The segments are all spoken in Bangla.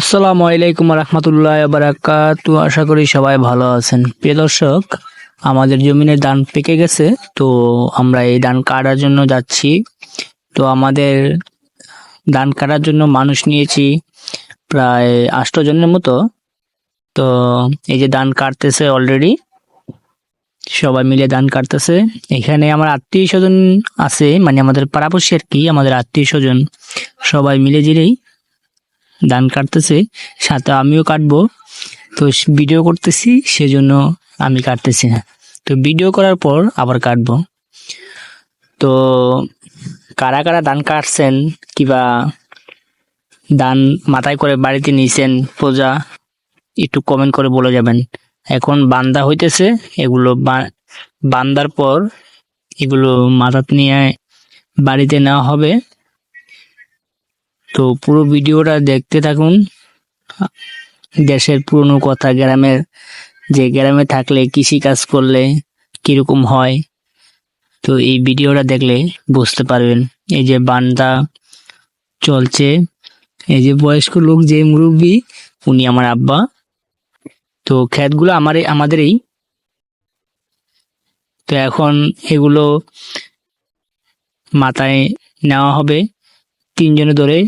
আসসালামু আলাইকুম রহমতুল্লাহ বারাকাতু আশা করি সবাই ভালো আছেন। প্রিয় দর্শক, আমাদের জমিনের ধান পেকে গেছে, তো আমরা এই ধান কাটার জন্য যাচ্ছি। তো আমাদের ধান কাটার জন্য মানুষ নিয়েছি প্রায় আষ্ট জনের মতো। তো এই যে ধান কাটতেছে অলরেডি সবাই মিলে ধান কাটতেছে। এখানে আমার আত্মীয় স্বজন আছে মানে আমাদের পাড়াপড়শি আর কি, আমাদের আত্মীয় স্বজন, সবাই মিলে জিরেই ধান কাটতেছে, সাথে আমিও কাটবো। তো ভিডিও করতেছি, সেজন্য আমি কাটতেছি না। তো ভিডিও করার পর আবার কাটবো। তো কারা কারা ধান কাটছেন, কিবা ধান মাথায় করে বাড়িতে নিয়েছেন পূজা একটু কমেন্ট করে বলে যাবেন। এখন বান্দা হইতেছে, এগুলো বান্দার পর এগুলো মাথাতে নিয়ে বাড়িতে নেওয়া হবে। তো পুরো ভিডিওটা দেখতে থাকুন। দেশের পুরনো কথা, গ্রামের, যে গ্রামে থাকলে কৃষি কাজ করলে কীরকম হয়, তো এই ভিডিওটা দেখলে বুঝতে পারবেন। এই যে বান্দা চলছে, এই যে বয়স্ক লোক যে মুরব্বী, উনি আমার আব্বা। তো ক্ষেতগুলো আমার, আমাদেরই। তো এখন এগুলো মাথায় নেওয়া হবে, তিনজনে ধরে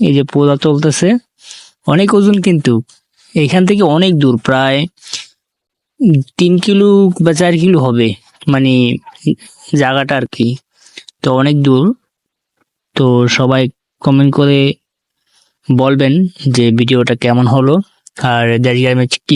এই যে পোদা চলতেছে, অনেক ওজন কিন্তু। এখান থেকে অনেক দূর, প্রায় তিন কিলো বা চার কিলো হবে মানে জায়গাটা আর কি। তো অনেক দূর। তো সবাই কমেন্ট করে বলবেন যে ভিডিওটা কেমন হলো, আর দেশ গ্রামে কি